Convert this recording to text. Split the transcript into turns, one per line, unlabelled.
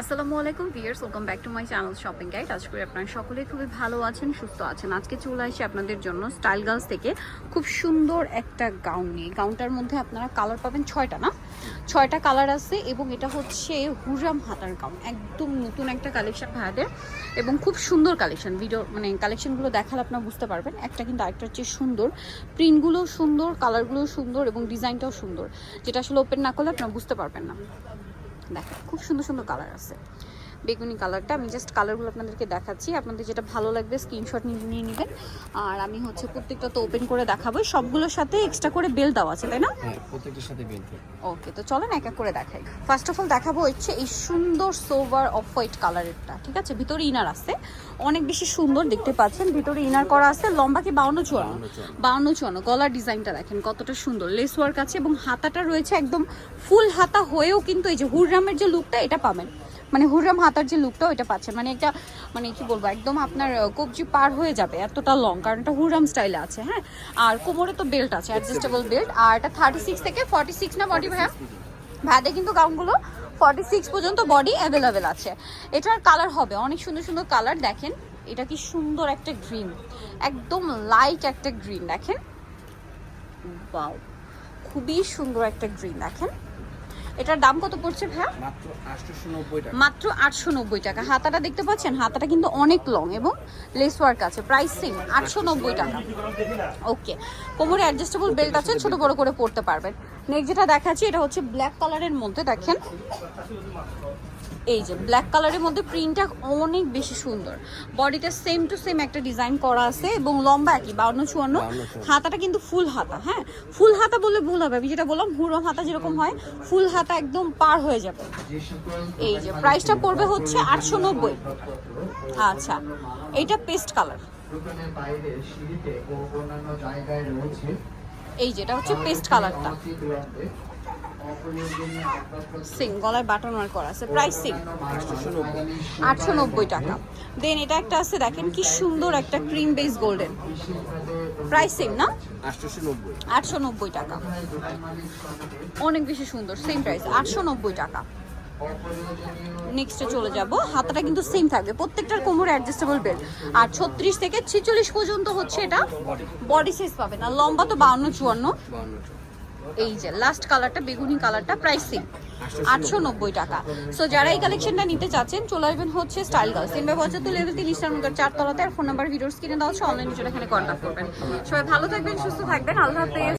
আসসালামু আলাইকুম viewers welcome back to my channel shopping guide আজ করি আপনারা সকলেই খুবই ভালো আছেন, সুস্থ আছেন। আজকে চলে আসি আপনাদের জন্য স্টাইল গার্লস থেকে খুব সুন্দর একটা গাউন নিয়ে। গাউনটার মধ্যে আপনারা কালার পাবেন ছয়টা, না? ছয়টা কালার আছে এবং এটা হচ্ছে হুরাম হাতার গাউন একদম নতুন একটা কালেকশন ভাইয়াদের এবং খুব সুন্দর কালেকশন ভিডিও মানে কালেকশনগুলো দেখালে আপনারা বুঝতে পারবেন। একটা কিন্তু আরেকটার চেয়ে সুন্দর। প্রিন্টগুলোও সুন্দর কালারগুলোও সুন্দর এবং ডিজাইনটাও সুন্দর। যেটা আসলে ওপেন না করলে আপনারা বুঝতে পারবেন না। দেখেন খুব সুন্দর সুন্দর কালার আছে। বেগুনি কালারটা। আমি জাস্ট কালারগুলো আপনাদেরকে দেখাচ্ছি। আপনাদের যেটা ভালো লাগবে স্ক্রিনশট নিয়ে নিয়ে নেবেন। আর আমি হচ্ছে প্রত্যেকটা তো ওপেন করে দেখাবো। সবগুলোর সাথে এক্সট্রা করে বেল দেওয়া আছে তাই না?
হ্যাঁ প্রত্যেকটার সাথে বেল
ওকে তো চলেন এক এক করে দেখাই। ফার্স্ট অফ অল দেখাবো হচ্ছে এই সুন্দর সোভার অফ হোয়াইট কালারেরটা ঠিক আছে? ভিতরে ইনার আছে। অনেক বেশি সুন্দর দেখতে পাচ্ছেন। ভিতরে ইনার করা আছে লম্বা কি বাউন্ন চুয়ান্ন?
52
বাউন্ন চুয়ান্ন। গলার ডিজাইনটা দেখেন কতটা সুন্দর। লেস ওয়ার্ক আছে এবং হাতাটা রয়েছে একদম ফুল হাতা হয়েও কিন্তু এই যে হুররামের যে লুকটা এটা পাবেন। মানে হুররাম হাতার যে লুকটা ওইটা পাচ্ছেন। মানে একটা মানে কি বলব একদম আপনার কবজি পার হয়ে যাবে এতটা লং কারণ এটা হুররাম স্টাইলে আছে হ্যাঁ? আর কোমরে তো বেল্ট আছে অ্যাডজাস্টেবল বেল্ট আর এটা থার্টি সিক্স থেকে ফর্টি সিক্স না বডি ভাইয়া? ভাইয়াদের কিন্তু গাউনগুলো ফর্টি সিক্স পর্যন্ত বডি অ্যাভেলেবেল আছে। এটার কালার হবে অনেক সুন্দর সুন্দর কালার দেখেন। এটা কি সুন্দর একটা গ্রিন একদম লাইট একটা গ্রিন দেখেন। বাও খুবই সুন্দর একটা গ্রিন দেখেন। এটার দাম কত পড়ছে ভাইয়া?
মাত্র
আটশো নব্বই টাকা। হাতাটা দেখতে পাচ্ছেন? হাতাটা কিন্তু অনেক লং এবং লেস ওয়ার্ক আছে। প্রাইস সেম আটশো নব্বই টাকা। ওকে কোমরে অ্যাডজাস্টেবল বেল্ট আছে ছোট বড় করে পড়তে পারবেন। নেক্সট যেটা দেখাচ্ছি এটা হচ্ছে ব্ল্যাক কালারের মধ্যে দেখেন। এই যে ব্ল্যাক কালারের মধ্যে প্রিন্টটা অনেক বেশি সুন্দর। বডিটা সেম টু সেম একটা ডিজাইন করা আছে এবং লম্বা একই বাউন্ন চুয়ান্ন। হাতাটা কিন্তু ফুল হাতা হ্যাঁ? ফুল হাতা বললে ভুল হবে আমি যেটা বললাম হুড়ো হাতা যেরকম হয় ফুল হাতা একদম পার হয়ে যাবে। এই যে প্রাইসটা পড়বে হচ্ছে আটশো নব্বই। আচ্ছা এইটা পেস্ট কালার
বাইরে সিঁড়িতে ও অন্যান্য জায়গায় রয়েছে।
এই যেটা হচ্ছে পেস্ট কালারটা। সিং গলায় বাটন ওয়ার্ক করা আছে প্রাইস সিং আটশো নব্বই টাকা। দেন এটা একটা আছে দেখেন কি সুন্দর একটা cream base golden price same না? আটশো নব্বই। টাকা। অনেক বেশি সুন্দর সেম প্রাইস আটশো নব্বই টাকা। নেক্সটে চলে যাব। হাতাটা কিন্তু সেম থাকবে। প্রত্যেকটার কোমরে অ্যাডজাস্টেবল বেল্ট আর ছত্রিশ থেকে ছেচল্লিশ পর্যন্ত হচ্ছে এটা বডি সাইজ পাবেন আর লম্বা তো বাউন্ন, চুয়ান্ন। এই যে লাস্ট কালারটা বেগুনি কালারটা প্রাইস সেম আটশো নব্বই টাকা। সো যারা এই কালেকশনটা নিতে চাচ্ছেন, চলে আসবেন হচ্ছে স্টাইল গার্লস তিনবার বছর তো লেভেল তিন ইস্টার মধ্যে চারতলাতে। আর ফোন নাম্বার ভিডিওস কিনে দেওয়া হচ্ছে অনলাইনে এখানে কন্ট্যাক্ট করবেন। সবাই ভালো থাকবেন, সুস্থ থাকবেন। আল্লাহ হাফেজ।